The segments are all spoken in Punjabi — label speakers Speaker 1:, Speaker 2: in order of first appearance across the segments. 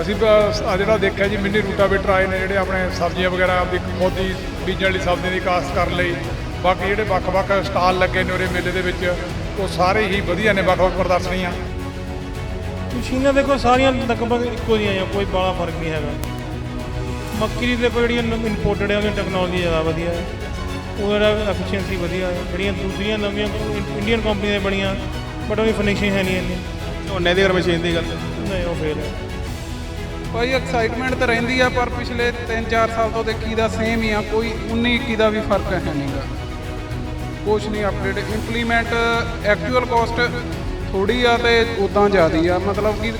Speaker 1: ਅਸੀਂ ਆ ਜਿਹੜਾ ਦੇਖਿਆ ਜੀ ਮਿੰਨੀ ਰੂਟਾਵੇਟਰ ਆਏ ਨੇ ਜਿਹੜੇ ਆਪਣੇ ਸਬਜ਼ੀਆਂ ਵਗੈਰਾ ਆਪਦੀ ਖੋਦੀ ਬੀਜਣ ਲਈ ਸਬਜ਼ੀਆਂ ਦੀ ਕਾਸ਼ਤ ਕਰਨ ਲਈ। ਬਾਕੀ ਜਿਹੜੇ ਵੱਖ-ਵੱਖ ਸਟਾਲ ਲੱਗੇ ਨੇ ਉਰੇ ਮੇਲੇ ਦੇ ਵਿੱਚ ਉਹ ਸਾਰੇ ਹੀ ਵਧੀਆ ਨੇ ਵੱਖ-ਵੱਖ ਪ੍ਰਦਰਸ਼ਨੀਆਂ।
Speaker 2: ਮਸ਼ੀਨਾਂ ਦੇਖੋ ਸਾਰੀਆਂ ਲਗਭਗ ਇੱਕੋ ਜਿਹੀਆਂ ਆ ਕੋਈ ਬਾਲਾ ਫ਼ਰਕ ਨਹੀਂ ਹੈਗਾ। ਮੱਕੀ ਦੀ ਦੇਖੋ ਜਿਹੜੀਆਂ ਇੰਪੋਰਟਡ ਹੈ ਉਹਦੀ ਟੈਕਨੋਲੋਜੀ ਜ਼ਿਆਦਾ ਵਧੀਆ ਹੈ ਉਹਦਾ ਐਫੀਸ਼ੀਐਂਸੀ ਵਧੀਆ ਹੈ ਜਿਹੜੀਆਂ ਦੂਸਰੀਆਂ ਨਵੀਆਂ ਇੰਡੀਅਨ ਕੰਪਨੀਆਂ ਦੀਆਂ ਬਣੀਆਂ ਬਟ ਉਹਦੀ ਫਿਨਿਸ਼ਿੰਗ ਹੈ ਨਹੀਂ ਇੰਨੀ।
Speaker 3: ਝੋਨੇ ਦੀ ਔਰ ਮਸ਼ੀਨ ਦੀ ਗੱਲ
Speaker 2: ਨਹੀਂ ਉਹ ਫੇਲ ਹੈ
Speaker 4: ਭਾਈ ਐਕਸਾਈਟਮੈਂਟ ਤਾਂ ਰਹਿੰਦੀ ਆ ਪਰ ਪਿਛਲੇ 3-4 ਸਾਲ ਤੋਂ ਦੇਖੀ ਦਾ ਸੇਮ ਹੀ ਆ। ਕੋਈ 19 21 ਦਾ ਵੀ ਫ਼ਰਕ ਹੈ ਨਹੀਂਗਾ। ਕੁਛ ਨਹੀਂ ਅਪਡੇਟ ਇੰਪਲੀਮੈਂਟ ਐਕਚੁਅਲ ਕਾਸਟ ਥੋੜੀ ਆ ਤੇ ਉਦਾਂ ਜ਼ਿਆਦੀ ਆ। ਮਤਲਬ ਕਿ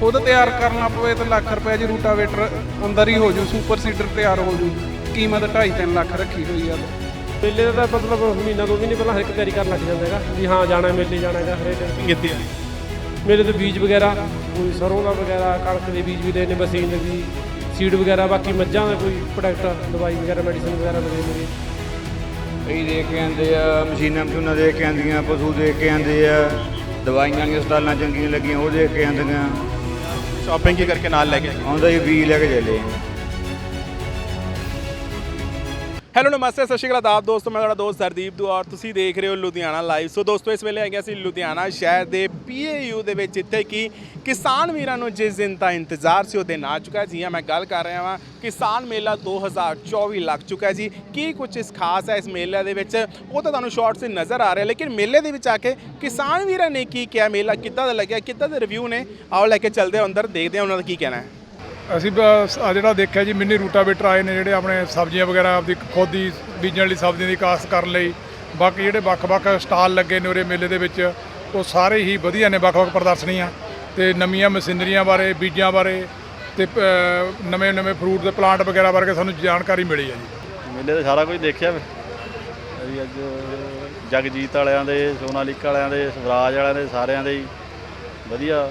Speaker 4: ਖੁਦ ਤਿਆਰ ਕਰਨਾ ਪਵੇ ਤਾਂ ਲੱਖ ਰੁਪਏ ਦੀ ਰੂਟਾਵੇਟਰ ਅੰਦਰ ਹੀ ਹੋ ਜੂ ਸੁਪਰ ਸੀਡਰ ਤਿਆਰ ਹੋ ਜੂ। ਕੀਮਤ 2.5-3 ਲੱਖ ਰੱਖੀ ਹੋਈ ਆ।
Speaker 5: ਮੇਲੇ ਦਾ ਤਾਂ ਮਤਲਬ ਮਹੀਨਾ ਦੋ ਮਹੀਨੇ ਪਹਿਲਾਂ ਹਰ ਇੱਕ ਤਿਆਰੀ ਕਰਨ ਲੱਗ ਜਾਂਦਾ ਹੈਗਾ। ਵੀ ਹਾਂ ਜਾਣਾ ਮੇਲੇ ਜਾਣਾ ਹੈਗਾ ਹਰੇਕ
Speaker 3: ਕੀਤੀ ਹੈ
Speaker 5: ਮੇਲੇ ਤੋਂ ਬੀਜ ਵਗੈਰਾ ਕੋਈ ਸਰੋਂ ਦਾ ਵਗੈਰਾ ਕਣਕ ਦੇ ਬੀਜ ਵੀ ਲਏ ਨੇ ਬਸੀਨ ਦੇ ਵੀ ਸੀਡ ਵਗੈਰਾ ਬਾਕੀ ਮੱਝਾਂ ਦਾ ਕੋਈ ਪ੍ਰੋਡਕਟ ਦਵਾਈ ਵਗੈਰਾ ਮੈਡੀਸਨ ਵਗੈਰਾ ਲਗੇ ਨੇ
Speaker 6: ਕਈ ਦੇ ਕੇ ਆਉਂਦੇ ਆ ਮਸ਼ੀਨਾਂ ਮਸ਼ੂਨਾਂ ਦੇ ਕੇ ਆਉਂਦੀਆਂ ਪਸ਼ੂ ਦੇ ਕੇ ਆਉਂਦੇ ਆ ਦਵਾਈਆਂ ਦੀਆਂ ਸਟਾਲਾਂ ਚੰਗੀਆਂ ਲੱਗੀਆਂ ਉਹ ਦੇ ਕੇ ਆਉਂਦੀਆਂ।
Speaker 3: ਸ਼ਾਪਿੰਗ ਕੀ ਕਰਕੇ ਨਾਲ ਲੈ ਕੇ
Speaker 6: ਆਉਂਦਾ। ਹੀ ਬੀਜ ਲੈ ਕੇ ਚੱਲੇ।
Speaker 3: ਹੈਲੋ ਨਮਸਤੇ, ਸਤਿ ਸ਼੍ਰੀ ਅਕਾਲ ਆਪ ਦੋਸਤੋ, ਮੈਂ ਤੁਹਾਡਾ ਦੋਸਤ ਸਰਦੀਪ ਦੁਆਰ। ਤੁਸੀਂ ਦੇਖ ਰਹੇ ਹੋ ਲੁਧਿਆਣਾ ਲਾਈਵ ਸੋ ਦੋਸਤੋ, ਇਸ ਵੇਲੇ ਹੈਗੇ ਅਸੀਂ ਲੁਧਿਆਣਾ ਸ਼ਹਿਰ ਦੇ ਪੀਏਯੂ ਦੇ ਵਿੱਚ ਜਿੱਥੇ ਕਿ ਕਿਸਾਨ ਵੀਰਾਂ ਨੂੰ ਜਿਸ ਦਿਨ ਦਾ ਇੰਤਜ਼ਾਰ ਸੀ ਉਹ ਦਿਨ ਆ ਚੁੱਕਾ ਜੀ ਹਾਂ, ਮੈਂ ਗੱਲ ਕਰ ਰਿਹਾ ਹਾਂ ਕਿਸਾਨ ਮੇਲਾ 2024 ਲੱਗ ਚੁੱਕਾ ਹੈ। ਜੀ, ਕੀ ਕੁਝ ਇਸ ਖਾਸ ਹੈ ਇਸ ਮੇਲੇ ਦੇ ਵਿੱਚ? ਉਹ ਤਾਂ ਤੁਹਾਨੂੰ ਸ਼ਾਰਟਸ ਨਜ਼ਰ ਆ ਰਿਹਾ, ਲੇਕਿਨ ਮੇਲੇ ਦੇ ਵਿੱਚ ਆ ਕੇ ਕਿਸਾਨ ਵੀਰਾਂ ਨੇ ਕੀ ਕਿਹਾ? ਮੇਲਾ ਕਿੱਦਾਂ ਦਾ ਲੱਗਿਆ? ਕਿੱਦਾਂ ਦੇ ਰਿਵਿਊ ਨੇ? ਆਓ ਲੈ ਕੇ ਚੱਲਦੇ ਹਾਂ ਅੰਦਰ, ਦੇਖਦੇ ਹਾਂ ਉਹਨਾਂ ਦਾ ਕੀ ਕਹਿਣਾ ਹੈ।
Speaker 1: ਅਸੀਂ ਆ ਜਿਹੜਾ ਦੇਖਿਆ ਜੀ, ਮਿੰਨੀ ਰੂਟਾਵੇਟਰ ਆਏ ਨੇ ਜਿਹੜੇ ਆਪਣੇ ਸਬਜ਼ੀਆਂ ਵਗੈਰਾ ਆਪਦੀ ਖੋਦੀ ਬੀਜਣ ਲਈ, ਸਬਜ਼ੀਆਂ ਦੀ ਕਾਸ਼ਤ ਕਰਨ ਲਈ। ਬਾਕੀ ਜਿਹੜੇ ਵੱਖ-ਵੱਖ ਸਟਾਲ ਲੱਗੇ ਨੇ ਉਰੇ ਮੇਲੇ ਦੇ ਵਿੱਚ, ਉਹ ਸਾਰੇ ਹੀ ਵਧੀਆ ਨੇ, ਵੱਖ-ਵੱਖ ਪ੍ਰਦਰਸ਼ਨੀਆਂ। ਤੇ ਨਵੀਆਂ ਮਸ਼ੀਨਰੀਆਂ ਬਾਰੇ, ਬੀਜਾਂ ਬਾਰੇ ਤੇ ਨਵੇਂ-ਨਵੇਂ ਫਰੂਟ ਦੇ ਪਲਾਂਟ ਵਗੈਰਾ ਬਾਰੇ ਸਾਨੂੰ ਜਾਣਕਾਰੀ ਮਿਲੀ ਹੈ ਜੀ।
Speaker 7: ਮੇਲੇ ਦਾ ਸਾਰਾ ਕੁਝ ਦੇਖਿਆ ਵੇ? ਅਸੀਂ ਅੱਜ ਜਗਜੀਤ ਵਾਲਿਆਂ ਦੇ, ਸੋਨਾਲੀਕਾ ਵਾਲਿਆਂ ਦੇ, ਸਵਰਾਜ ਵਾਲਿਆਂ ਦੇ ਸਾਰਿਆਂ ਦੇ ਹੀ ਵਧੀਆ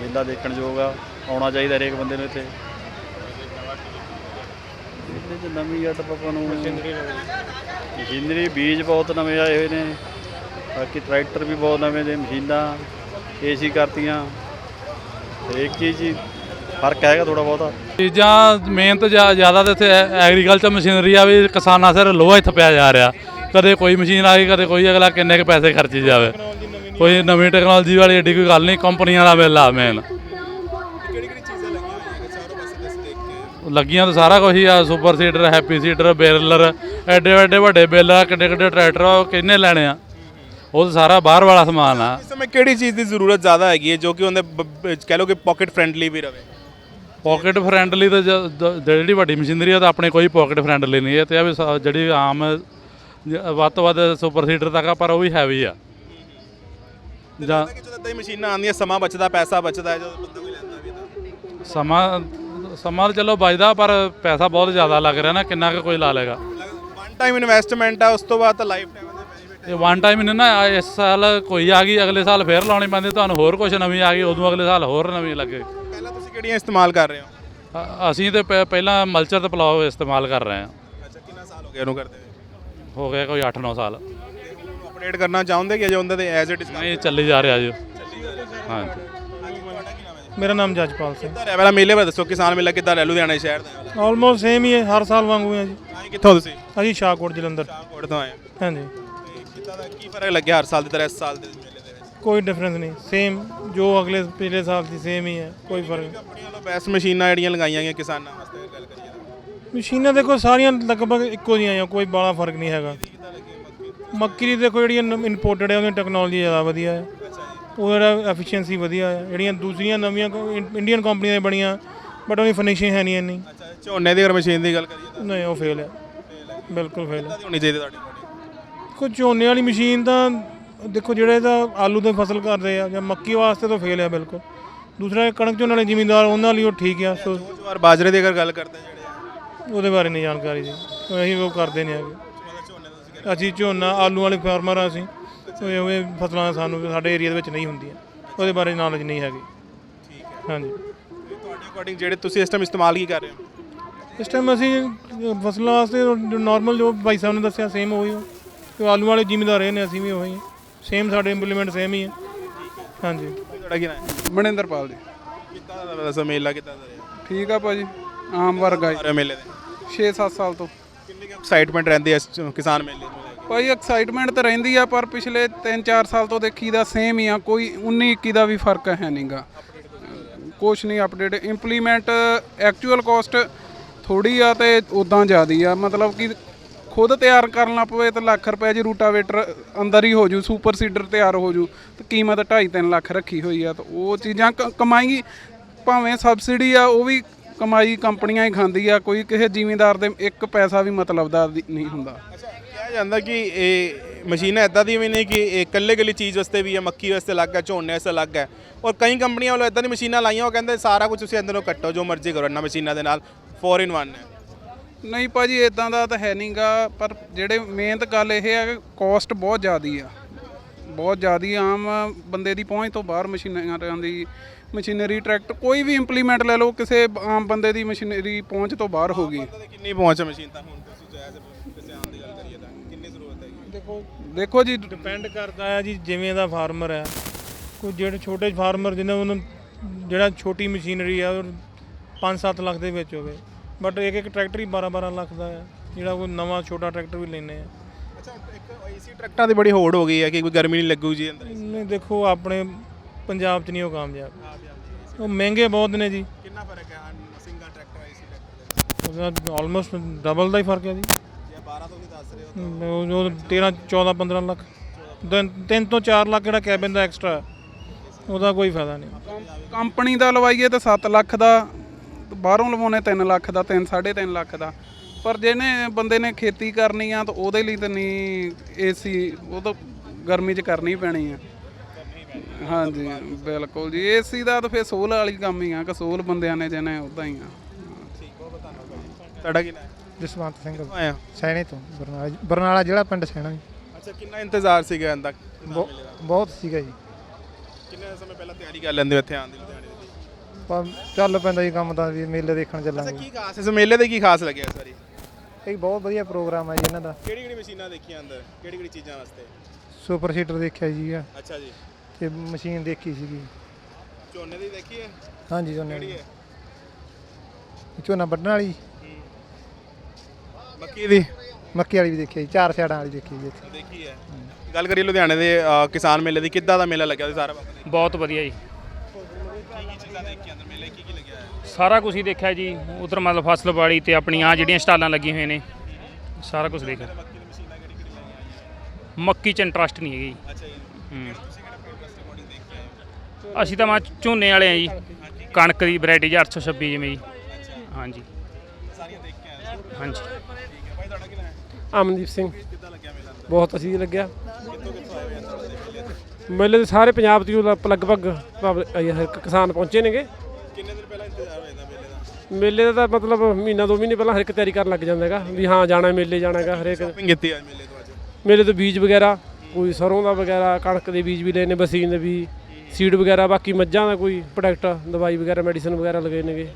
Speaker 7: ਮੇਲਾ ਦੇਖਣ ਯੋਗ ਆ। ਆਉਣਾ ਚਾਹੀਦਾ ਹਰੇਕ ਬੰਦੇ ਨੂੰ ਇੱਥੇ। ਮੇਲੇ 'ਚ ਨਵੀਂ ਅੱਟ ਆਪਾਂ ਨੂੰ ਮਸ਼ੀਨਰੀ ਬੀਜ ਬਹੁਤ ਨਵੇਂ ਆਏ ਹੋਏ ਨੇ। ਬਾਕੀ ਟਰੈਕਟਰ ਵੀ ਬਹੁਤ ਨਵੇਂ ਨੇ ਮਸ਼ੀਨਾਂ ਏਸੀ ਕਰਤੀਆਂ। ਹਰੇਕ ਚੀਜ਼ ਹੀ ਫ਼ਰਕ ਹੈਗਾ ਥੋੜਾ ਬਹੁਤਾ।
Speaker 8: ਚੀਜ਼ਾਂ ਮਿਹਨਤ ਜ਼ਿਆ- ਜ਼ਿਆਦਾ ਤੇ ਇੱਥੇ ਐਗਰੀਕਲਚਰ ਮਸ਼ੀਨਰੀ ਆ ਵੀ ਕਿਸਾਨਾਂ ਸਿਰ ਲੋਹਾ ਹੀ ਥੱਪਿਆ ਜਾ ਰਿਹਾ। ਕਦੇ ਕੋਈ ਮਸ਼ੀਨ ਆ ਗਈ ਕਦੇ ਕੋਈ ਅਗਲਾ ਕਿੰਨੇ ਕੁ ਪੈਸੇ ਖਰਚੀ ਜਾਵੇ। ਕੋਈ ਨਵੀਂ ਟੈਕਨੋਲੋਜੀ ਵਾਲੀ ਏਡੀ ਕੋਈ ਗੱਲ ਨਹੀਂ ਕੰਪਨੀਆਂ ਦਾ ਮੇਲਾ ਮੇਨ ਲੱਗੀਆਂ ਤਾਂ ਸਾਰਾ ਕੁਝ ਹੀ ਆ super seeder happy seeder baler ਐਡੇ ਐਡੇ ਵੱਡੇ ਬੇਲਰ ਕਿੱਡੇ ਕਿੱਡੇ ਟਰੈਕਟਰ ਆ, ਕਿੰਨੇ ਲੈਣੇ ਆ। ਉਹ ਤਾਂ ਸਾਰਾ ਬਾਹਰ ਵਾਲਾ ਸਮਾਨ ਆ।
Speaker 3: ਇਸ ਸਮੇਂ ਕਿਹੜੀ ਚੀਜ਼ ਦੀ ਜ਼ਰੂਰਤ ਜ਼ਿਆਦਾ ਹੈਗੀ ਹੈ ਜੋ ਕਿ ਉਹਦੇ ਬ- ਬ- ਕਹਿ ਲਓ ਕਿ ਪਾਕਟ ਫ੍ਰੈਂਡਲੀ ਵੀ ਰਵੇ?
Speaker 8: ਪਾਕਟ ਫ੍ਰੈਂਡਲੀ ਤਾਂ ਜ- ਜਿਹੜੀ ਵੱਡੀ ਮਸ਼ੀਨਰੀ ਆ ਤਾਂ ਆਪਣੇ ਕੋਈ ਪਾਕਟ ਫ੍ਰੈਂਡਲੀ ਨਹੀਂ ਹੈ। ਤੇ ਆ ਵੀ ਸ- ਜਿਹੜੀ ਆਮ ਜ- ਵੱਧ ਤੋਂ ਵੱਧ ਸੁਪਰ ਸੀਡਰ ਤੱਕ ਆ ਪਰ ਉਹ ਵੀ ਹੈਵੀ ਆ। ਜਾਂ
Speaker 3: ਕਿ ਜਦੋਂ ਏਦਾਂ ਹੀ ਮਸ਼ੀਨਾਂ ਆਉਂਦੀਆਂ ਸਮਾਂ ਬਚਦਾ ਪੈਸਾ ਬਚਦਾ ਹੈ ਜਦੋਂ ਬੰਦਾ ਕੋਈ ਲੈਂਦਾ ਵੀ ਤਾਂ।
Speaker 8: ਸਮਾਂ ਸਮਾਂ ਤਾਂ ਚਲੋ ਬਚਦਾ ਪਰ ਪੈਸਾ ਬਹੁਤ ਜ਼ਿਆਦਾ ਲੱਗ ਰਿਹਾ ਨਾ ਕਿੰਨਾ ਕੁ ਕੋਈ ਲਾ ਲੇਗਾ
Speaker 3: ਵਨ ਟਾਈਮ ਇਨਵੈਸਟਮੈਂਟ ਆ ਉਸ ਤੋਂ ਬਾਅਦ ਤਾਂ ਲਾਈਫ ਟਾਈਮ ਦੇ ਬੈਨੀਫਿਟ
Speaker 8: ਇਹ ਵਨ ਟਾਈਮ ਨਹੀਂ ਨਾ ਇਸ ਸਾਲ ਕੋਈ ਆ ਗਈ ਅਗਲੇ ਸਾਲ ਫੇਰ ਲਾਉਣੀ ਪੈਂਦੀ ਤੁਹਾਨੂੰ ਹੋਰ ਕੁਝ ਨਵੀਂ ਆ ਗਈ ਉਦੋਂ ਅਗਲੇ ਸਾਲ ਹੋਰ ਨਵੀਂ ਲੱਗੇ।
Speaker 3: ਪਹਿਲਾਂ ਤੁਸੀਂ ਕਿਹੜੀਆਂ ਇਸਤੇਮਾਲ ਕਰ ਰਹੇ ਹੋ?
Speaker 8: ਅ- ਅਸੀਂ ਤੇ ਪ- ਪਹਿਲਾਂ ਮਲਚਰ ਤੇ ਪਲਾਓ ਇਸਤੇਮਾਲ ਕਰ ਰਹੇ ਹਾਂ।
Speaker 3: ਅੱਛਾ ਕਿੰਨਾ ਸਾਲ ਹੋ ਗਿਆ ਉਹਨੂੰ ਕਰਦੇ
Speaker 8: ਹੋ ਕੋਈ 8-9 ਸਾਲ।
Speaker 3: ਅਪਡੇਟ ਕਰਨਾ ਚਾਹੁੰਦੇ ਕਿ ਅਜੇ ਉਹਦੇ ਤੇ ਐਜ਼ ਇਟ ਇਜ਼
Speaker 8: ਨਹੀਂ ਚੱਲੀ ਜਾ ਰਿਹਾ ਜੀ। ਹਾਂਜੀ।
Speaker 2: ਮੇਰਾ ਨਾਮ ਜਜਪਾਲ ਸਿੰਘ।
Speaker 3: ਕਿੱਦਾਂ ਰਹਿ ਵਾਲਾ ਮੇਲੇ ਬਾਰੇ ਦੱਸੋ ਕਿਸਾਨ ਮੇਲਾ ਕਿੱਦਾਂ ਰਹਿ ਲੁਧਿਆਣਾ ਸ਼ਹਿਰ ਦਾ
Speaker 2: ਆਲਮੋਸਟ ਸੇਮ ਹੀ ਹੈ ਹਰ ਸਾਲ ਵਾਂਗੂ ਹੈ ਜੀ।
Speaker 3: ਆਏ ਕਿੱਥੋਂ ਤੁਸੀਂ?
Speaker 2: ਅਸੀਂ ਸ਼ਾਹਕੋਟ ਜਲੰਧਰ।
Speaker 3: ਸ਼ਾਹਕੋਟ ਤੋਂ ਆਏ ਹੋ।
Speaker 2: ਹਾਂਜੀ।
Speaker 3: ਤੇ ਕਿੱਦਾਂ ਦਾ ਕੀ ਫ਼ਰਕ ਲੱਗਿਆ ਹਰ ਸਾਲ ਦੀ ਤਰ੍ਹਾਂ ਇਸ ਸਾਲ ਦੇ ਮੇਲੇ ਦੇ ਵਿੱਚ?
Speaker 2: ਕੋਈ ਡਿਫਰੈਂਸ ਨਹੀਂ। ਸੇਮ ਜੋ ਅਗਲੇ ਪਿਛਲੇ ਸਾਲ ਦੀ ਸੇਮ ਹੀ ਹੈ ਕੋਈ ਫ਼ਰਕ ਨਹੀਂ।
Speaker 3: ਕੰਪਨੀਆਂ ਵੱਲੋਂ ਬੈਸਟ ਮਸ਼ੀਨਾਂ ਜਿਹੜੀਆਂ ਲਗਾਈਆਂ ਗਈਆਂ ਕਿਸਾਨਾਂ ਵਾਸਤੇ ਅਗਰ ਗੱਲ ਕਰੀਏ ਤਾਂ।
Speaker 2: ਮਸ਼ੀਨਾਂ ਦੇਖੋ ਸਾਰੀਆਂ ਲਗਭਗ ਇੱਕੋ ਜਿਹੀਆਂ ਆ ਕੋਈ ਬਾਲਾ ਫ਼ਰਕ ਨਹੀਂ ਹੈਗਾ। ਮੱਕੀ ਦੀ? ਦੇਖੋ ਜਿਹੜੀਆਂ ਇੰਪੋਰਟਡ ਹੈ ਉਹਦੀ ਟੈਕਨੋਲੋਜੀ ਜ਼ਿਆਦਾ ਵਧੀਆ ਹੈ। ਉਹਦਾ ਐਫੀਸ਼ੀਐਂਸੀ ਵਧੀਆ ਹੈ ਜਿਹੜੀਆਂ ਦੂਸਰੀਆਂ ਨਵੀਆਂ ਇੰਡੀਅਨ ਕੰਪਨੀਆਂ ਦੀਆਂ ਬਣੀਆਂ ਬਟ ਉਹਦੀ ਫਿਨਿਸ਼ਿੰਗ ਹੈ ਨਹੀਂ ਇੰਨੀ।
Speaker 3: ਅੱਛਾ ਝੋਨੇ ਦੀ ਔਰ ਮਸ਼ੀਨ ਦੀ ਗੱਲ ਕਰੀਏ
Speaker 2: ਨਹੀਂ ਉਹ ਫੇਲ ਹੈ ਬਿਲਕੁਲ ਫੇਲ ਹੈ
Speaker 3: ਤਾਂ ਹੋਣੀ ਚਾਹੀਦੀ ਤੁਹਾਡੀ?
Speaker 2: ਕੋਈ ਝੋਨੇ ਵਾਲੀ ਮਸ਼ੀਨ ਤਾਂ ਦੇਖੋ ਜਿਹੜੇ ਤਾਂ ਆਲੂ ਦੀ ਫਸਲ ਕਰਦੇ ਆ ਜਾਂ ਮੱਕੀ ਵਾਸਤੇ ਤਾਂ ਫੇਲ ਹੈ ਬਿਲਕੁਲ। ਦੂਸਰਾ ਕਣਕ ਝੋਨੇ ਵਾਲੇ ਜ਼ਿਮੀਂਦਾਰ ਉਹਨਾਂ ਲਈ ਉਹ ਠੀਕ ਆ। ਸੋ
Speaker 3: ਵਾਰ ਬਾਜਰੇ ਦੀ ਅਗਰ ਗੱਲ ਕਰਦੇ ਜਿਹੜੇ ਆ।
Speaker 2: ਉਹਦੇ ਬਾਰੇ ਨਹੀਂ ਜਾਣਕਾਰੀ ਜੀ। ਅਸੀਂ ਉਹ ਕਰਦੇ ਨਹੀਂ ਹੈਗੇ। ਅਸੀਂ ਝੋਨਾ ਆਲੂ ਵਾਲੇ ਫਾਰਮਰ ਆ ਅਸੀਂ। ਉਹ ਉਹ ਫਸਲਾਂ ਸਾਨੂੰ ਸਾਡੇ ਏਰੀਆ ਦੇ ਵਿੱਚ ਨਹੀਂ ਹੁੰਦੀਆਂ। ਉਹਦੇ ਬਾਰੇ ਨੌਲੇਜ ਨਹੀਂ ਹੈਗੀ।
Speaker 3: ਠੀਕ ਹੈ।
Speaker 2: ਹਾਂਜੀ।
Speaker 3: ਤੇ ਤੁਹਾਡੇ ਅਕੋਰਡਿੰਗ ਜਿਹੜੇ ਤੁਸੀਂ ਇਸ ਟਾਈਮ ਇਸਤੇਮਾਲ ਕੀ ਕਰ ਰਹੇ ਹੋ?
Speaker 2: ਇਸ ਟਾਈਮ ਅਸੀਂ ਅ, ਫਸਲਾਂ ਵਾਸਤੇ ਨਾਰਮਲ ਜੋ ਭਾਈ ਸਾਹਿਬ ਨੇ ਦੱਸਿਆ ਸੇਮ ਉਹੀ ਹੋ ਤੇ ਆਲੂ ਵਾਲੇ ਜ਼ਿਮੀਂਦਾਰ ਰਹੇ ਨੇ ਅਸੀਂ ਵੀ ਉਹੀ ਸੇਮ ਸਾਡੇ ਇੰਪਲੀਮੈਂਟ ਸੇਮ ਹੀ ਹੈ ਹਾਂਜੀ।
Speaker 3: ਤੁਹਾਡਾ ਕੀ ਨਾਮ ਹੈ?
Speaker 4: ਮਨਿੰਦਰਪਾਲ ਜੀ।
Speaker 3: ਕਿੱਦਾਂ ਦਾ ਮੇਲਾ ਕਿੱਦਾਂ ਦਾ ਰਿਹਾ?
Speaker 4: ਠੀਕ ਆ ਭਾਜੀ। ਆਮ ਵਰਗਾ
Speaker 3: ਸਾਰੇ ਮੇਲੇ ਦੇ?
Speaker 4: 6-7 ਸਾਲ ਤੋਂ।
Speaker 3: ਕਿੰਨੀ ਐਕਸਾਈਟਮੈਂਟ ਰਹਿੰਦੀ ਹੈ ਇਸ ਚ- ਕਿਸਾਨ ਮੇਲੇ ਨੂੰ ਕੇ
Speaker 4: ਭਾਈ ਐਕਸਾਈਟਮੈਂਟ ਤਾਂ ਰਹਿੰਦੀ ਆ, ਪਰ ਪਿਛਲੇ 3-4 ਸਾਲ ਤੋਂ ਦੇਖੀਦਾ ਸੇਮ ਹੀ ਆ, ਕੋਈ 19-21 ਦਾ ਵੀ ਫ਼ਰਕ ਹੈ ਨਹੀਂਗਾ। ਕੁਛ ਨਹੀਂ ਅਪਡੇਟ ਇੰਪਲੀਮੈਂਟ ਐਕਚੁਅਲ ਕੋਸਟ ਥੋੜੀ ਆ ਤੇ ਉਦਾਂ ਜ਼ਿਆਦੀ ਆ, ਮਤਲਬ ਕਿ ਖੁਦ ਤਿਆਰ ਕਰਨ ਲੱਗ ਪਵੇ ਤਾਂ ਲੱਖ ਰੁਪਏ ਜੀ ਰੂਟਾਵੇਟਰ ਅੰਦਰ ਹੀ ਹੋ ਜੂ ਸੁਪਰ ਸੀਡਰ ਤਿਆਰ ਹੋ ਜੂ, ਤੇ ਕੀਮਤ 2.5-3 ਲੱਖ ਰੱਖੀ ਹੋਈ ਆ, ਤਾਂ ਉਹ ਚੀਜ਼ਾਂ ਕ- ਕਮਾਈ ਭਾਵੇਂ ਸਬਸਿਡੀ ਆ, ਉਹ ਵੀ ਕਮਾਈ ਕੰਪਨੀਆਂ ਹੀ ਖਾਂਦੀ ਆ, ਕੋਈ ਕਿਸੇ ਜ਼ਿਮੀਂਦਾਰ ਦੇ ਇੱਕ ਪੈਸਾ ਵੀ ਮਤਲਬ ਦਾ ਨਹੀਂ ਹੁੰਦਾ।
Speaker 3: ਜਾਂਦਾ ਕਿ ਇਹ ਮਸ਼ੀਨਾਂ ਇਦਾਂ ਦੀਆਂ ਵੀ ਨਹੀਂ ਕਿ ਇਹ ਇਕੱਲੇ ਇਕੱਲੀ ਚੀਜ਼ ਵਾਸਤੇ ਵੀ ਹੈ ਮੱਕੀ ਵਾਸਤੇ ਅਲੱਗ ਹੈ ਝੋਨੇ ਵਾਸਤੇ ਅਲੱਗ ਹੈ ਔਰ ਕਈ ਕੰਪਨੀਆਂ ਵੱਲੋਂ ਇਦਾਂ ਦੀ ਮਸ਼ੀਨਾਂ ਲਾਈਆਂ ਉਹ ਕਹਿੰਦੇ ਸਾਰਾ ਕੁਝ ਤੁਸੀਂ ਅੰਦਰੋਂ ਕੱਟੋ ਜੋ ਮਰਜ਼ੀ ਕਰੋ ਇਹਨਾਂ ਮਸ਼ੀਨਾਂ ਦੇ ਨਾਲ 4 ਇਨ 1 ਹੈ।
Speaker 4: ਨਹੀਂ ਭਾਜੀ ਇਦਾਂ ਦਾ ਤਾਂ ਹੈ ਨਹੀਂਗਾ ਪਰ ਜਿਹੜੇ ਮਿਹਨਤ ਗੱਲ ਇਹ ਹੈ ਕਿ ਕਾਸਟ ਬਹੁਤ ਜ਼ਿਆਦੀ ਆ। ਬਹੁਤ ਜ਼ਿਆਦੀ ਆਮ ਬੰਦੇ ਦੀ ਪਹੁੰਚ ਤੋਂ ਬਾਹਰ ਮਸ਼ੀਨਾਂ ਦੀ ਮਸ਼ੀਨਰੀ ਟਰੈਕਟਰ ਕੋਈ ਵੀ ਇੰਪਲੀਮੈਂਟ ਲੈ ਲਓ ਕਿਸੇ ਆਮ ਬੰਦੇ ਦੀ ਮਸ਼ੀਨਰੀ ਪਹੁੰਚ ਤੋਂ ਬਾਹਰ ਹੋ ਗਈ।
Speaker 3: ਕਿੰਨੀ ਪਹੁੰਚ ਹੈ ਮਸ਼ੀਨ ਤਾਂ ਹੁਣ ਤੁਸੀਂ ਜੋ ਐਜ਼ ਕਿਸੇ ਆਮ ਦੀ ਗੱਲ ਕਰੀਏ ਤਾਂ ਕਿੰਨੀ ਜ਼ਰੂਰਤ ਹੈਗੀ
Speaker 2: ਦੇਖੋ
Speaker 4: ਦੇਖੋ ਜੀ
Speaker 2: ਡਿਪੈਂਡ ਕਰਦਾ ਹੈ ਜੀ ਜਿਵੇਂ ਦਾ ਫਾਰਮਰ ਹੈ ਕੋਈ ਜਿਹੜੇ ਛੋਟੇ ਫਾਰਮਰ ਜਿਹਨਾਂ ਉਹਨੂੰ ਜਿਹੜਾ ਛੋਟੀ ਮਸ਼ੀਨਰੀ ਆ ਉਹ 5-7 ਲੱਖ ਦੇ ਵਿੱਚ ਹੋਵੇ। ਬਟ ਇੱਕ ਇੱਕ ਟਰੈਕਟਰ ਹੀ 12-12 ਲੱਖ ਦਾ ਹੈ ਜਿਹੜਾ ਕੋਈ ਨਵਾਂ ਛੋਟਾ ਟਰੈਕਟਰ ਵੀ ਲੈਨੇ ਆ।
Speaker 3: ਅੱਛਾ ਇੱਕ ਏਸੀ ਟਰੈਕਟਰਾਂ ਦੀ ਬੜੀ ਹੋੜ ਹੋ ਗਈ ਹੈ ਕਿ ਕੋਈ ਗਰਮੀ ਨਹੀਂ ਲੱਗੂ ਜੀ ਅੰਦਰ
Speaker 2: ਨਹੀਂ ਦੇਖੋ ਆਪਣੇ ਪੰਜਾਬ 'ਚ ਨਹੀਂ ਉਹ ਕਾਮਯਾਬ। ਉਹ ਮਹਿੰਗੇ ਬਹੁਤ ਨੇ ਜੀ।
Speaker 3: ਕਿੰਨਾ ਫ਼ਰਕ ਹੈ ਸਿੰਗਲ ਟਰੈਕਟਰ ਏਸੀ ਟਰੈਕਟਰ ਦੇ
Speaker 2: ਆਲਮੋਸਟ ਡਬਲ ਦਾ ਹੀ ਫ਼ਰਕ ਹੈ ਜੀ।
Speaker 3: ਜੇ 1200 ਦੀ ਦੱਸ ਰਹੇ ਹੋ
Speaker 2: ਉਹ ਉਹ 13 14 15 ਲੱਖ। ਤਿੰਨ ਤਿੰਨ ਤੋਂ 4 ਲੱਖ ਜਿਹੜਾ ਕੈਬਨ ਦਾ ਐਕਸਟਰਾ ਉਹਦਾ ਕੋਈ ਫਾਇਦਾ ਨਹੀਂ।
Speaker 4: ਕੰਪਨੀ ਦਾ ਲਵਾਈਏ ਤਾਂ 7 ਲੱਖ ਦਾ ਬਾਹਰੋਂ ਲਵਾਉਣੇ 3 ਲੱਖ ਦਾ 3 3.5 ਲੱਖ ਦਾ। ਪਰ ਜਿਹਨੇ ਬੰਦੇ ਨੇ ਖੇਤੀ ਕਰਨੀ ਆ ਤਾਂ ਉਹਦੇ ਲਈ ਤਾਂ ਨਹੀਂ ਏਸੀ ਉਹ ਤਾਂ ਗਰਮੀ 'ਚ ਕਰਨੀ ਪੈਣੀ ਆ। ਹਾਂਜੀ ਬਿਲਕੁਲ ਜੀ। ਏਸੀ ਦਾ ਤਾਂ ਫਿਰ ਸੋਲ ਵਾਲੀ ਕੰਮ ਹੀ ਆ ਕਿ ਸੋਲ ਬੰਦਿਆਂ ਨੇ ਜਿਹਨੇ ਉਦਾਂ ਹੀ ਆ।
Speaker 3: ਤੁਹਾਡਾ ਕੀ ਨਾਮ ਹੈ
Speaker 9: ਜਸਵੰਤ ਸਿੰਘ
Speaker 3: ਆਇਆ
Speaker 9: ਸੈਣੀ ਤੋਂ ਬਰਨਾਲਾ ਬਰਨਾਲਾ ਜਿਹੜਾ ਪਿੰਡ ਸੈਣਾ ਜੀ।
Speaker 3: ਅੱਛਾ ਕਿੰਨਾ ਇੰਤਜ਼ਾਰ ਸੀਗਾ ਅੰਦਾ
Speaker 9: ਬਹੁ- ਬਹੁਤ ਸੀਗਾ ਜੀ।
Speaker 3: ਕਿੰਨੇ ਸਮੇਂ ਪਹਿਲਾਂ ਤਿਆਰੀ ਕਰ ਲੈਂਦੇ ਹੋ ਇੱਥੇ ਆਉਣ ਦੀ ਲੁਧਿਆਣੇ ਦੀ?
Speaker 9: ਪਰ ਚੱਲ ਪੈਂਦਾ ਜੀ ਕੰਮ ਤਾਂ ਵੀ ਮੇਲੇ ਦੇਖਣ
Speaker 3: ਅੱਛਾ
Speaker 9: ਚੱਲਾਂਗੇ
Speaker 3: ਕੀ ਖਾਸ ਇਸ ਮੇਲੇ ਦੇ ਕੀ ਖਾਸ ਲੱਗਿਆ ਇਸ ਵਾਰੀ?
Speaker 9: ਇਹ ਬਹੁਤ ਵਧੀਆ ਪ੍ਰੋਗਰਾਮ ਹੈ ਜੀ ਇਹਨਾਂ ਦਾ।
Speaker 3: ਕਿਹੜੀ ਕਿਹੜੀ ਮਸ਼ੀਨਾਂ ਦੇਖੀਆਂ ਅੰਦਰ? ਕਿਹੜੀ ਕਿਹੜੀ ਚੀਜ਼ਾਂ ਵਾਸਤੇ?
Speaker 9: ਸੁਪਰ ਸੀਟਰ ਦੇਖਿਆ ਜੀ ਆ।
Speaker 3: ਅੱਛਾ ਜੀ।
Speaker 9: ਤੇ ਮਸ਼ੀਨ ਦੇਖੀ ਸੀਗੀ।
Speaker 3: ਝੋਨੇ ਦੀ ਦੇਖੀ ਹੈ?
Speaker 9: ਹਾਂਜੀ ਝੋਨੇ
Speaker 3: ਕਿਹੜੀ
Speaker 9: ਦੀ।
Speaker 3: ਹੈ?
Speaker 9: ਝੋਨਾ ਵੱਢਣ ਵਾਲੀ।
Speaker 3: ਮੱਕੀ ਦੀ?
Speaker 9: ਮੱਕੀ ਵਾਲੀ ਵੀ ਦੇਖੀ ਜੀ ਚਾਰ ਸਿਆੜਾਂ ਵਾਲੀ ਦੇਖੀ ਜੀ ਇੱਥੇ।
Speaker 3: ਦੇਖੀ ਹੈ। ਗੱਲ ਕਰੀਏ ਲੁਧਿਆਣੇ ਦੇ ਅ, ਕਿਸਾਨ ਮੇਲੇ ਦੀ ਕਿੱਦਾਂ ਦਾ ਮੇਲਾ ਲੱਗਿਆ ਤੁਸੀਂ ਸਾਰਾ
Speaker 10: ਬਹੁਤ ਵਧੀਆ ਜੀ।
Speaker 3: ਕੀ ਚੀਜ਼ਾਂ ਦੇਖੀਆਂ ਅੰਦਰ ਮੇਲੇ ਕੀ ਕੀ ਲੱਗਿਆ ਹੈ
Speaker 10: ਸਾਰਾ ਕੁਝ ਹੀ ਦੇਖਿਆ ਜੀ ਉਧਰ ਮਤਲਬ ਫਸਲ ਬਾੜੀ ਤੇ ਆਪਣੀਆਂ ਜਿਹੜੀਆਂ ਸਟਾਲਾਂ ਲੱਗੀਆਂ ਹੋਈਆਂ ਨੇ ਸਾਰਾ ਕੁਝ ਦੇਖਿਆ।
Speaker 3: ਮੱਕੀ ਦੀ ਮਸ਼ੀਨਾਂ ਕਿਹੜੀ ਕਿਹੜੀ ਲਾਈਆਂ ਆਈਆਂ
Speaker 10: ਮੱਕੀ ਚ ਇੰਟਰਸਟ ਨਹੀਂ ਹੈਗੀ ਜੀ।
Speaker 3: ਅੱਛਾ ਜੀ।
Speaker 10: ਹੂੰ।
Speaker 3: ਤੁਸੀਂ ਕਿਹੜਾ ਪ੍ਰੋਡਕਟ ਅਕੋਰਡਿੰਗ ਦੇਖ ਕੇ ਆਏ ਹੋ।
Speaker 10: ਅਸੀਂ ਤਾਂ ਮਾ ਝੋਨੇ ਵਾਲੇ ਆ ਜੀ ਕਣਕ ਦੀ ਵੈਰਾਈਟੀ 826 ਜਿਵੇਂ ਜੀ। ਹਾਂਜੀ।
Speaker 3: ਸਾਰੀਆਂ
Speaker 10: ਹਾਂਜੀ।
Speaker 3: ਠੀਕ ਹੈ ਭਾਈ ਤੁਹਾਡਾ ਕੀ ਨਾਮ ਹੈ
Speaker 5: ਅਮਨਦੀਪ ਸਿੰਘ।
Speaker 3: ਕਿੱਦਾਂ ਲੱਗਿਆ ਮੇਲਾ ਅੰਦਰ
Speaker 5: ਬਹੁਤ ਅਸੀਂ ਲੱਗਿਆ।
Speaker 3: ਕਿੱਥੋਂ ਕਿੱਥੋਂ ਆਏ ਹੋ ਅੰਦਰ ਦੇ ਮੇਲੇ ਤੇ
Speaker 5: ਮੇਲੇ ਦੇ ਸਾਰੇ ਪੰਜਾਬ ਲਗ- ਲਗਭਗ ਕਿਸਾਨ ਪਹੁੰਚੇ ਨੇਗੇ।
Speaker 3: ਕਿੰਨੇ ਦਿਨ ਪਹਿਲਾਂ ਇੰਤਜ਼ਾਰ ਹੋ ਜਾਂਦਾ ਮੇਲੇ ਦਾ?
Speaker 5: ਮੇਲੇ ਦਾ ਤਾਂ ਮਤਲਬ ਮਹੀਨਾ ਦੋ ਮਹੀਨੇ ਪਹਿਲਾਂ ਹਰ ਇੱਕ ਤਿਆਰੀ ਕਰਨ ਲੱਗ ਜਾਂਦਾ ਹੈਗਾ ਵੀ ਹਾਂ ਜਾਣਾ ਮੇਲੇ ਜਾਣਾ ਹੈਗਾ ਹਰੇਕ
Speaker 3: ਸ਼ਾਪਿੰਗ ਕੀਤੀ ਅੱਜ ਮੇਲੇ ਤੋਂ ਅੱਜ?
Speaker 5: ਮੇਲੇ ਤੋਂ ਬੀਜ ਵਗੈਰਾ ਕੋਈ ਸਰੋਂ ਦਾ ਵਗੈਰਾ ਕਣਕ ਦੇ ਬੀਜ ਵੀ ਲਏ ਨੇ ਬਸੀਨ ਦੇ ਵੀ ਸੀਡ ਵਗੈਰਾ ਬਾਕੀ ਮੱਝਾਂ ਦਾ ਕੋਈ ਪ੍ਰੋਡਕਟ ਦਵਾਈ ਵਗੈਰਾ ਮੈਡੀਸਨ ਵਗੈਰਾ ਲਗੇ ਨੇਗੇ।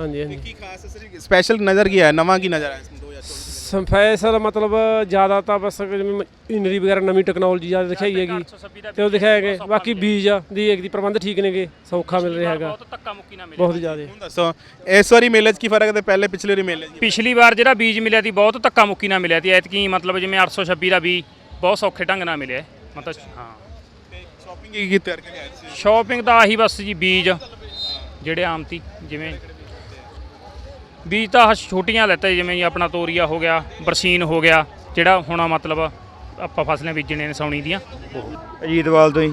Speaker 5: ਹਾਂਜੀ ਹਾਂਜੀ।
Speaker 3: ਕੀ ਖਾਸ ਸਪੈਸ਼ਲ ਨਜ਼ਰ ਕੀ ਹੈ ਨਵਾਂ ਕੀ ਨਜ਼ਰ ਆਇਆ ਇਸ 2024
Speaker 5: ਸੰਫੈਸਲ ਮਤਲਬ ਜ਼ਿਆਦਾ ਤਾਂ ਬਸ ਜਿਵੇਂ ਮਸ਼ੀਨਰੀ ਵਗੈਰਾ ਨਵੀਂ ਟੈਕਨੋਲੋਜੀ ਜ਼ਿਆਦਾ ਦਿਖਾਈ ਹੈਗੀ। ਤੇ ਉਹ ਦਿਖਾਇਆ ਬਾਕੀ ਬੀਜ ਦੀ ਇੱਕ ਦੀ ਪ੍ਰਬੰਧ ਠੀਕ ਨੇਗੇ ਸੌਖਾ ਮਿਲ ਰਿਹਾ ਹੈਗਾ।
Speaker 10: ਬਹੁਤ ਧੱਕਾ ਮੁੱਕੀ ਨਾ ਮਿਲੇ
Speaker 5: ਬਹੁਤ ਜ਼ਿਆਦਾ।
Speaker 3: ਦੱਸੋ ਇਸ ਵਾਰੀ ਮੇਲੇ 'ਚ ਕੀ ਫ਼ਰਕ ਹੈ ਤੇ ਪਹਿਲੇ ਪਿਛਲੇ ਵਾਰੀ ਮੇਲੇ 'ਚ
Speaker 10: ਪਿਛਲੀ ਵਾਰ ਜਿਹੜਾ ਬੀਜ ਮਿਲਿਆ ਸੀ ਬਹੁਤ ਧੱਕਾ ਮੁੱਕੀ ਨਾ ਮਿਲਿਆ ਸੀ। ਐਤਕੀ ਮਤਲਬ ਜਿਵੇਂ 826 ਦਾ ਬੀਜ ਬਹੁਤ ਸੌਖੇ ਢੰਗ ਨਾਲ ਮਿਲਿਆ ਮਤਲਬ ਹਾਂ।
Speaker 3: ਕੀ ਕੀ ਤਿਆਰ ਕੇ ਆਏ ਸੀ
Speaker 10: ਸ਼ਾਪਿੰਗ ਦਾ ਆਹੀ ਬਸ ਜੀ ਬੀਜ ਜਿਹੜੇ ਆਮ ਤੀ ਜਿਵੇਂ ਬੀਜ ਤਾਂ ਆਹ ਛੋਟੀਆਂ ਲੈਤੇ ਜਿਵੇਂ ਜੀ ਆਪਣਾ ਤੋਰੀਆ ਹੋ ਗਿਆ ਬਰਸੀਨ ਹੋ ਗਿਆ ਜਿਹੜਾ ਹੁਣ ਮਤਲਬ ਆਪਾਂ ਫਸਲਾਂ ਬੀਜਣੇ ਨੇ ਸੌਣੀ ਦੀਆਂ।
Speaker 6: ਅਜੀਤਵਾਲ ਤੋਂ ਹੀ।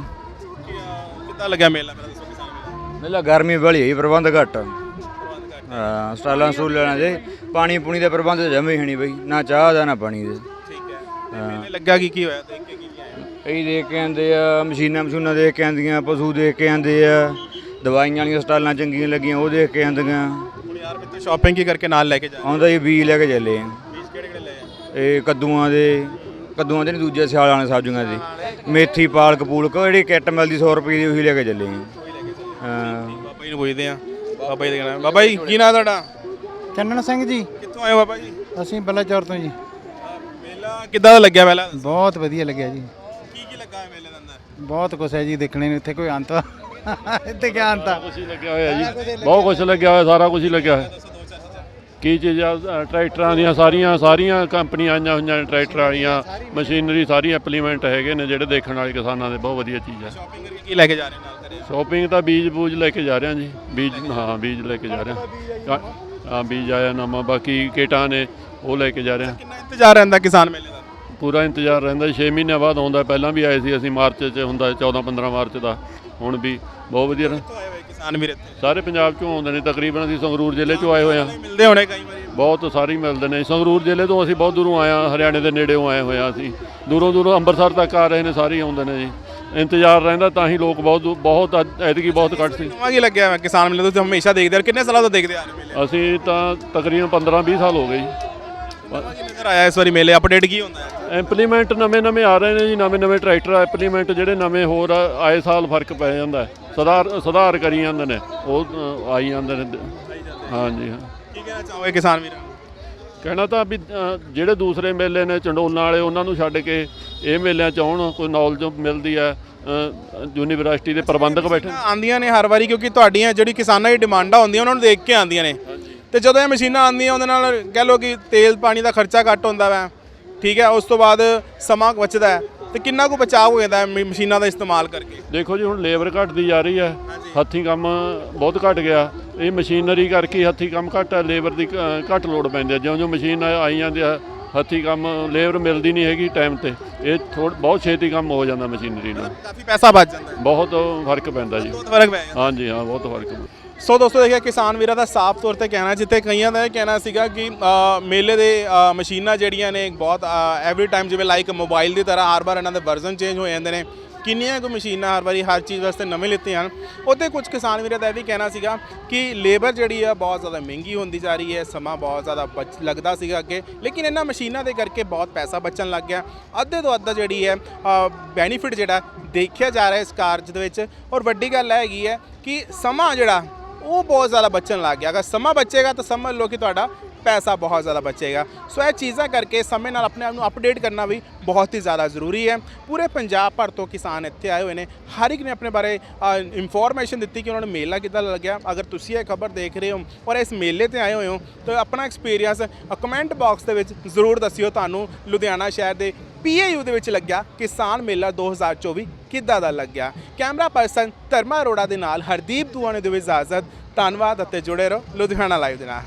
Speaker 3: ਕਿੱਦਾਂ ਲੱਗਿਆ ਮੇਲਾ ਮੇਰਾ ਦੱਸੋ ਕਿਸਾਨ ਮੇਲਾ
Speaker 6: ਮੇਲਾ ਗਰਮੀ ਬੜੀ ਹੈ ਪ੍ਰਬੰਧ ਘੱਟ। ਹਾਂ ਸਟਾਲਾਂ ਸਟੂਲਾਂ ਦੇ ਪਾਣੀ ਪੂਣੀ ਦੇ ਪ੍ਰਬੰਧ ਤਾਂ ਜਮੇ ਹੀ ਨਹੀਂ ਬਈ ਨਾ ਚਾਹ ਦਾ ਨਾ ਪਾਣੀ ਦੇ।
Speaker 3: ਠੀਕ ਹੈ। ਤੇ ਮੇਲੇ ਲੱਗਾ ਕੀ ਕੀ ਹੋਇਆ ਦੇਖ ਕੇ? ਕੀ ਕੀ ਆਇਆ
Speaker 6: ਇਹ ਦੇਖ ਕੇ ਆਂਦੇ ਆ ਮਸ਼ੀਨਾਂ ਮਸ਼ੂਨਾਂ ਦੇਖ ਕੇ ਆਂਦੀਆਂ ਪਸ਼ੂ ਦੇਖ ਕੇ ਆਂਦੇ ਆ ਦਵਾਈਆਂ ਵਾਲੀਆਂ ਸਟਾਲਾਂ ਚੰਗੀਆਂ ਲੱਗੀਆਂ ਉਹ ਦੇਖ ਕੇ ਆਂਦੀਆਂ।
Speaker 3: ਹੁਣ ਯਾਰ ਮੈਂ ਸ਼ਾਪਿੰਗ ਕੀ ਕਰਕੇ ਨਾਲ ਲੈ ਕੇ ਜਾ
Speaker 6: ਆਉਂਦਾ ਇਹ ਬੀਜ ਲੈ ਕੇ ਚੱਲੇ ਆ।
Speaker 3: ਬੀਜ ਕਿਹੜੇ ਕਿਹੜੇ ਲਏ ਆ
Speaker 6: ਇਹ ਕੱਦੂਆਂ ਦੇ ਕੱਦੂਆਂ ਦੇ ਨਹੀਂ ਦੂਜੇ ਸਿਆਲਾਂ ਵਾਲੇ ਸਬਜ਼ੀਆਂ ਦੇ। ਮੇਥੀ ਪਾਲਕ ਪੂਲਕ ਜਿਹੜੀ ਕਿੱਟ ਮਿਲਦੀ 100 ਰੁਪਏ ਦੀ ਉਹੀ ਲੈ ਕੇ ਚੱਲੇ ਆ। ਹਾਂ।
Speaker 3: ਬਾਬਾ ਜੀ ਨੂੰ ਪੁੱਛਦੇ ਆ ਬਾਬਾ ਜੀ ਦਾ ਕਹਿਣਾ ਬਾਬਾ ਜੀ ਕੀ ਨਾਂ ਤੁਹਾਡਾ?
Speaker 9: ਚੰਨਣ ਸਿੰਘ ਜੀ।
Speaker 3: ਕਿੱਥੋਂ ਆਏ ਹੋ ਬਾਬਾ ਜੀ?
Speaker 9: ਅਸੀਂ ਬਲਾਚੌਰ ਤੋਂ ਜੀ।
Speaker 3: ਮੇਲਾ ਕਿੱਦਾਂ ਦਾ ਲੱਗਿਆ ਪਹਿਲਾਂ?
Speaker 9: ਬਹੁਤ ਵਧੀਆ ਲੱਗਿਆ ਜੀ। ਬਹੁਤ ਕੁਛ ਹੈ ਜੀ ਦੇਖਣੇ ਨੂੰ ਇੱਥੇ ਕੋਈ ਅੰਤ ਇੱਥੇ ਗਿਆਨ ਤਾਂ
Speaker 11: ਕੁਝ ਹੀ ਲੱਗਿਆ ਹੋਇਆ ਜੀ। ਬਹੁਤ ਕੁਝ ਲੱਗਿਆ ਹੋਇਆ ਸਾਰਾ ਕੁਝ ਹੀ ਲੱਗਿਆ ਹੋਇਆ। ਕੀ ਚੀਜ਼ ਆ ਅ, ਟਰੈਕਟਰਾਂ ਦੀਆਂ ਸਾਰੀਆਂ ਸਾਰੀਆਂ ਕੰਪਨੀਆਂ ਆਈਆਂ ਹੋਈਆਂ ਨੇ ਟਰੈਕਟਰਾਂ ਵਾਲੀਆਂ ਮਸ਼ੀਨਰੀ ਸਾਰੀ ਇੰਪਲੀਮੈਂਟ ਹੈਗੇ ਨੇ ਜਿਹੜੇ ਦੇਖਣ ਵਾਲੇ ਕਿਸਾਨਾਂ ਦੇ ਬਹੁਤ ਵਧੀਆ ਚੀਜ਼ ਹੈ
Speaker 3: ਸ਼ਾਪਿੰਗ ਕਰਕੇ ਕੀ ਲੈ ਕੇ ਜਾ ਰਹੇ ਨਾਲ ਘਰੇ
Speaker 11: ਸ਼ਾਪਿੰਗ ਤਾਂ ਬੀਜ ਬੂਜ ਲੈ ਕੇ ਜਾ ਰਹੇ ਹਾਂ ਜੀ ਬੀਜ ਹਾਂ ਬੀਜ ਲੈ ਕੇ ਜਾ ਰਹੇ ਹਾਂ। ਹਾਂ ਬੀਜ ਆਇਆ ਨਵਾਂ ਬਾਕੀ ਕਿਟਾਂ ਨੇ ਉਹ ਲੈ ਕੇ ਜਾ ਰਹੇ ਹਾਂ।
Speaker 3: ਕਿੰਨਾ ਇੰਤਜ਼ਾਰ ਰਹਿੰਦਾ ਕਿਸਾਨ ਮੇਲੇ ਦਾ
Speaker 11: ਪੂਰਾ ਇੰਤਜ਼ਾਰ ਰਹਿੰਦਾ 6 ਮਹੀਨਿਆਂ ਬਾਅਦ ਆਉਂਦਾ ਪਹਿਲਾਂ ਵੀ ਆਏ ਸੀ ਅਸੀਂ ਮਾਰਚ 'ਚ ਹੁੰਦਾ 14 15 ਮਾਰਚ ਦਾ। ਹੁਣ ਵੀ ਬਹੁਤ ਵਧੀਆ
Speaker 3: ਕਿਸਾਨ ਵੀਰ ਇੱਥੇ?
Speaker 11: ਸਾਰੇ ਪੰਜਾਬ 'ਚੋਂ ਆਉਂਦੇ ਨੇ ਤਕਰੀਬਨ ਅਸੀਂ ਸੰਗਰੂਰ ਜ਼ਿਲ੍ਹੇ 'ਚੋਂ ਆਏ ਹੋਏ ਹਾਂ।
Speaker 3: ਮਿਲਦੇ ਹੋਣੇ ਕਈ ਵਾਰੀ।
Speaker 11: ਬਹੁਤ ਸਾਰੇ ਮਿਲਦੇ ਨੇ। ਸੰਗਰੂਰ ਜ਼ਿਲ੍ਹੇ ਤੋਂ ਅਸੀਂ ਬਹੁਤ ਦੂਰੋਂ ਆਏ ਹਾਂ ਹਰਿਆਣੇ ਦੇ ਨੇੜੇੋਂ ਆਏ ਹੋਏ ਹਾਂ ਅਸੀਂ। ਦੂਰੋਂ ਦੂਰੋਂ ਅੰਮ੍ਰਿਤਸਰ ਤੱਕ ਆ ਰਹੇ ਨੇ ਸਾਰੇ ਆਉਂਦੇ ਨੇ ਜੀ। ਇੰਤਜ਼ਾਰ ਰਹਿੰਦਾ ਤਾਂ ਹੀ ਲੋਕ ਬਹੁਤ ਬਹੁਤ ਐਤਕੀ ਬਹੁਤ ਘੱਟ ਸੀ।
Speaker 3: ਨਵਾਂ ਕੀ ਲੱਗਿਆ ਕਿਸਾਨ ਮੇਲੇ ਤੁਸੀਂ ਹਮੇਸ਼ਾ ਦੇਖਦੇ ਹੋ ਕਿੰਨੇ ਸਾਲਾਂ ਤੋਂ ਦੇਖਦੇ ਆ ਰਹੇ
Speaker 11: ਅਸੀਂ ਤਾਂ ਤਕਰੀਬਨ 15 20 ਸਾਲ ਹੋ ਗਏ ਜੀ।
Speaker 3: ਨਵਾਂ ਕੀ ਨਜ਼ਰ ਆਇਆ ਇਸ ਵਾਰੀ ਮੇਲੇ? ਅਪਡੇਟ ਕੀ ਹੁੰਦਾ ਹੈ?
Speaker 11: ਇੰਪਲੀਮੈਂਟ ਨਵੇਂ ਨਵੇਂ ਆ ਰਹੇ ਨੇ ਜੀ ਨਵੇਂ ਨਵੇਂ ਟਰੈਕਟਰ ਇੰਪਲੀਮੈਂਟ ਜਿਹੜੇ ਨਵੇਂ ਹੋਰ ਆ- ਆਏ ਸਾਲ ਫ਼ਰਕ ਪੈ ਜਾਂਦਾ ਹੈ। ਸੁਧਾਰ ਸੁਧਾਰ ਕਰੀ ਜਾਂਦੇ ਨੇ ਉਹ ਅ, ਆਈ ਜਾਂਦੇ ਨੇ। ਹਾਂਜੀ ਹਾਂ।
Speaker 3: ਕੀ ਕਹਿਣਾ ਚਾਹੋਗੇ ਕਿਸਾਨ ਵੀਰਾਂ ਨੂੰ?
Speaker 11: ਕਹਿਣਾ ਤਾਂ ਵੀ ਅ, ਜਿਹੜੇ ਦੂਸਰੇ ਮੇਲੇ ਨੇ ਚੰਡੋਲਾਂ ਵਾਲੇ ਉਹਨਾਂ ਨੂੰ ਛੱਡ ਕੇ ਇਹ ਮੇਲਿਆਂ 'ਚ ਆਉਣ ਕੋਈ ਨੌਲੇਜ ਮਿਲਦੀ ਹੈ ਅ, ਯੂਨੀਵਰਸਿਟੀ ਦੇ ਪ੍ਰਬੰਧਕ ਬੈਠੇ
Speaker 3: ਆਂਦੀਆਂ ਨੇ ਹਰ ਵਾਰੀ ਕਿਉਂਕਿ ਤੁਹਾਡੀਆਂ ਜਿਹੜੀ ਕਿਸਾਨਾਂ ਦੀ ਡਿਮਾਂਡਾਂ ਹੁੰਦੀਆਂ ਉਹਨਾਂ ਨੂੰ ਦੇਖ ਕੇ ਆਂਦੀਆਂ ਨੇ। ਤੇ ਜਦੋਂ ਇਹ ਮਸ਼ੀਨਾਂ ਆਉਂਦੀਆਂ ਉਹਦੇ ਨਾਲ ਕਹਿ ਲਓ ਕਿ ਤੇਲ ਪਾਣੀ ਦਾ ਖਰਚਾ ਘੱਟ ਹੁੰਦਾ ਵਾ। ਠੀਕ ਹੈ ਉਸ ਤੋਂ ਬਾਅਦ ਸਮਾਂ ਬਚਦਾ ਹੈ। ਤੇ ਕਿੰਨਾ ਕੁ ਬਚਾਅ ਹੋ ਜਾਂਦਾ ਮਸ਼ੀਨਾਂ ਦਾ ਇਸਤੇਮਾਲ ਕਰਕੇ?
Speaker 11: ਦੇਖੋ ਜੀ ਹੁਣ ਲੇਬਰ ਘਟਦੀ ਜਾ ਰਹੀ ਹੈ। ਹੱਥੀਂ ਕੰਮ ਬਹੁਤ ਘਟ ਗਿਆ। ਇਹ ਮਸ਼ੀਨਰੀ ਕਰਕੇ ਹੱਥੀਂ ਕੰਮ ਘੱਟ ਹੈ ਲੇਬਰ ਦੀ ਘੱਟ ਲੋੜ ਪੈਂਦੀ ਹੈ। ਜਿਉਂ ਜਿਉਂ ਮਸ਼ੀਨ ਆਈ ਜਾਂਦੀ ਹੈ ਹੱਥੀਂ ਕੰਮ ਲੇਬਰ ਮਿਲਦੀ ਨਹੀਂ ਹੈਗੀ ਟਾਈਮ ਤੇ। ਇਹ ਥੋੜ੍ਹ ਬਹੁਤ ਛੇਤੀ ਕੰਮ ਹੋ ਜਾਂਦਾ ਮਸ਼ੀਨਰੀ ਨਾਲ।
Speaker 3: ਕਾਫੀ ਪੈਸਾ ਬਚ ਜਾਂਦਾ
Speaker 11: ਬਹੁਤ ਫ਼ਰਕ ਪੈਂਦਾ ਜੀ।
Speaker 3: ਬਹੁਤ ਫ਼ਰਕ ਪੈ ਜਾਂਦਾ।
Speaker 11: ਹਾਂਜੀ ਹਾਂ ਬਹੁਤ ਫ਼ਰਕ ਪੈਂਦਾ
Speaker 3: ਸੋ ਦੋਸਤੋ, ਦੇਖਿਆ ਕਿਸਾਨ ਵੀਰਾਂ ਦਾ ਸਾਫ਼ ਤੌਰ ਤੇ ਕਹਿਣਾ, ਜਿੱਥੇ ਕਈਆਂ ਦਾ ਇਹ ਕਹਿਣਾ ਸੀਗਾ ਕਿ ਮੇਲੇ ਦੇ ਮਸ਼ੀਨਾਂ ਜਿਹੜੀਆਂ ਨੇ ਬਹੁਤ ਐਵਰੀ ਟਾਈਮ ਜਿਵੇਂ ਲਾਈਕ ਮੋਬਾਈਲ ਦੀ ਤਰ੍ਹਾਂ ਹਰ ਵਾਰ ਇਹਨਾਂ ਦੇ ਵਰਜ਼ਨ ਚੇਂਜ ਹੋ ਜਾਂਦੇ ਨੇ, ਕਿੰਨੀਆਂ ਕੁ ਮਸ਼ੀਨਾਂ ਹਰ ਵਾਰੀ ਹਰ ਚੀਜ਼ ਵਾਸਤੇ ਨਵੇਂ ਲਿੱਤੇ ਹਨ। ਉੱਥੇ ਕੁਝ ਕਿਸਾਨ ਵੀਰਾਂ ਦਾ ਇਹ ਵੀ ਕਹਿਣਾ ਸੀਗਾ ਕਿ ਲੇਬਰ ਜਿਹੜੀ ਆ ਬਹੁਤ ਜ਼ਿਆਦਾ ਮਹਿੰਗੀ ਹੁੰਦੀ ਜਾ ਰਹੀ ਹੈ, ਸਮਾਂ ਬਹੁਤ ਜ਼ਿਆਦਾ ਬਚ, ਲੱਗਦਾ ਸੀਗਾ ਅੱਗੇ, ਲੇਕਿਨ ਇਹਨਾਂ ਮਸ਼ੀਨਾਂ ਦੇ ਕਰਕੇ ਬਹੁਤ ਪੈਸਾ ਬਚਣ ਲੱਗ ਗਿਆ। ਅੱਧੇ ਤੋਂ ਅੱਧਾ ਜਿਹੜੀ ਹੈ ਬੈਨੀਫਿਟ ਜਿਹੜਾ ਦੇਖਿਆ ਜਾ ਰਿਹਾ ਇਸ ਕਾਰਜ ਦੇ ਵਿੱਚ, ਔਰ ਵੱਡੀ ਗੱਲ ਇਹ ਹੈਗੀ ਹੈ ਕਿ ਸਮਾਂ ਜਿਹੜਾ ਉਹ ਬਹੁਤ ਜ਼ਿਆਦਾ ਬਚਣ ਲੱਗ ਗਿਆ। ਅਗਰ ਸਮਾਂ ਬਚੇਗਾ ਤਾਂ ਸਮਝ ਲਓ ਕਿ ਤੁਹਾਡਾ ਪੈਸਾ ਬਹੁਤ ਜ਼ਿਆਦਾ ਬਚੇਗਾ। ਸੋ ਇਹ ਚੀਜ਼ਾਂ ਕਰਕੇ ਸਮੇਂ ਨਾਲ ਆਪਣੇ ਆਪ ਨੂੰ ਅਪਡੇਟ ਕਰਨਾ ਵੀ ਬਹੁਤ ਹੀ ਜ਼ਿਆਦਾ ਜ਼ਰੂਰੀ ਹੈ। ਪੂਰੇ ਪੰਜਾਬ ਭਰ ਤੋਂ ਕਿਸਾਨ ਇੱਥੇ ਆਏ ਹੋਏ ਨੇ। ਹਰ ਇੱਕ ਨੇ ਆਪਣੇ ਬਾਰੇ ਇਨਫੋਰਮੇਸ਼ਨ ਦਿੱਤੀ ਕਿ ਉਹਨਾਂ ਨੂੰ ਮੇਲਾ ਕਿੱਦਾਂ ਲੱਗਿਆ। ਅਗਰ ਤੁਸੀਂ ਇਹ ਖਬਰ ਦੇਖ ਰਹੇ ਹੋ ਔਰ ਇਸ ਮੇਲੇ ਤੇ ਆਏ ਹੋਏ ਹੋ, ਤਾਂ ਆਪਣਾ ਐਕਸਪੀਰੀਅੰਸ ਕਮੈਂਟ ਬਾਕਸ ਦੇ ਵਿੱਚ ਜ਼ਰੂਰ ਦੱਸਿਓ। ਤੁਹਾਨੂੰ ਲੁਧਿਆਣਾ ਸ਼ਹਿਰ ਦੇ ਪੀਏਯੂ ਦੇ ਵਿੱਚ ਲੱਗਿਆ ਕਿਸਾਨ ਮੇਲਾ 2024 ਕਿੱਦਾਂ ਦਾ ਲੱਗਿਆ? ਕੈਮਰਾ ਪਰਸਨ ਧਰਮਾ ਅਰੋੜਾ ਦੇ ਨਾਲ ਹਰਦੀਪ ਦੂਆ ਨੇ ਦਿਓ ਇਜਾਜ਼ਤ। ਧੰਨਵਾਦ ਅਤੇ ਜੁੜੇ ਰਹੋ ਲੁਧਿਆਣਾ ਲਾਈਵ ਦੇ ਨਾਲ।